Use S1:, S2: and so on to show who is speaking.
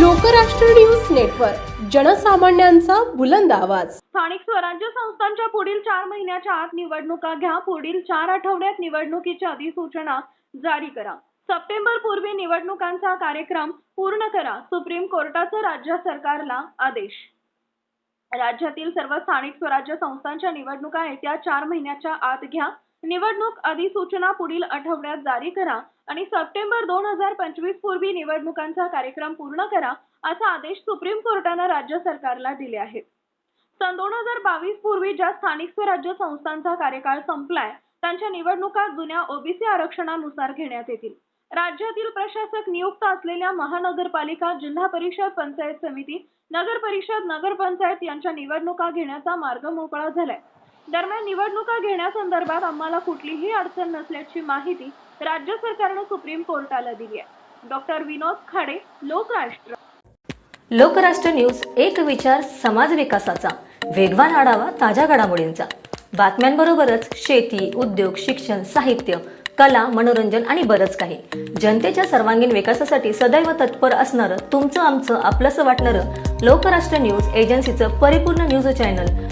S1: Lokrashtra news network जनसामान्यांचा बुलंद आवाज.
S2: स्थानिक स्वराज्य संस्थांच्या पुढील चार महिन्याच्या आत निवडणुका घ्या. पुढील चार आठवड्यात निवडणुकीची अधिसूचना जारी करा. सप्टेंबर पूर्वी निवडणुकांचा कार्यक्रम पूर्ण करा सुप्रीम कोर्टाचा राज्य सरकारला आदेश. राज्यातील सर्व स्थानिक स्वराज्य संस्थांच्या निवडणुका येत्या चार महिन्याच्या आत घ्या. निवडणूक अधिसूचना पुढील आठवड्यात जारी करा आणि सप्टेंबर दोन हजार पंचवीस पूर्वी निवडणुकांचा कार्यक्रम पूर्ण करा असा आदेश सुप्रीम कोर्टानं राज्य सरकारला दिले आहेत. सन दोन हजार बावीस पूर्वी ज्या स्थानिक स्वराज्य संस्थांचा कार्यकाळ संपलाय त्यांच्या निवडणुका जुन्या ओबीसी आरक्षणानुसार घेण्यात येतील. राज्यातील प्रशासक नियुक्त असलेल्या महानगरपालिका जिल्हा परिषद पंचायत समिती नगर परिषद नगरपंचायत यांच्या निवडणुका घेण्याचा मार्ग मोकळा झालाय. दरम्यान निवडणुका घेण्यासंदर्भात आम्हाला कुठलीही अडचण नसल्याची माहिती राज्य सरकारनं सुप्रीम कोर्टाला दिली आहे. डॉक्टर विनोद खाडे लोकराष्ट्र.
S3: लोकराष्ट्र न्यूज एक विचार समाज विकासाचा. वेगवान आढावा ताज्या घडामोडींचा. बातम्यांबरोबरच शेती उद्योग शिक्षण साहित्य कला मनोरंजन आणि बरंच काही. जनतेच्या सर्वांगीण विकासासाठी सदैव तत्पर असणारं तुमचं आमचं आपलंसं वाटणारं लोकराष्ट्र न्यूज एजन्सीचं परिपूर्ण news channel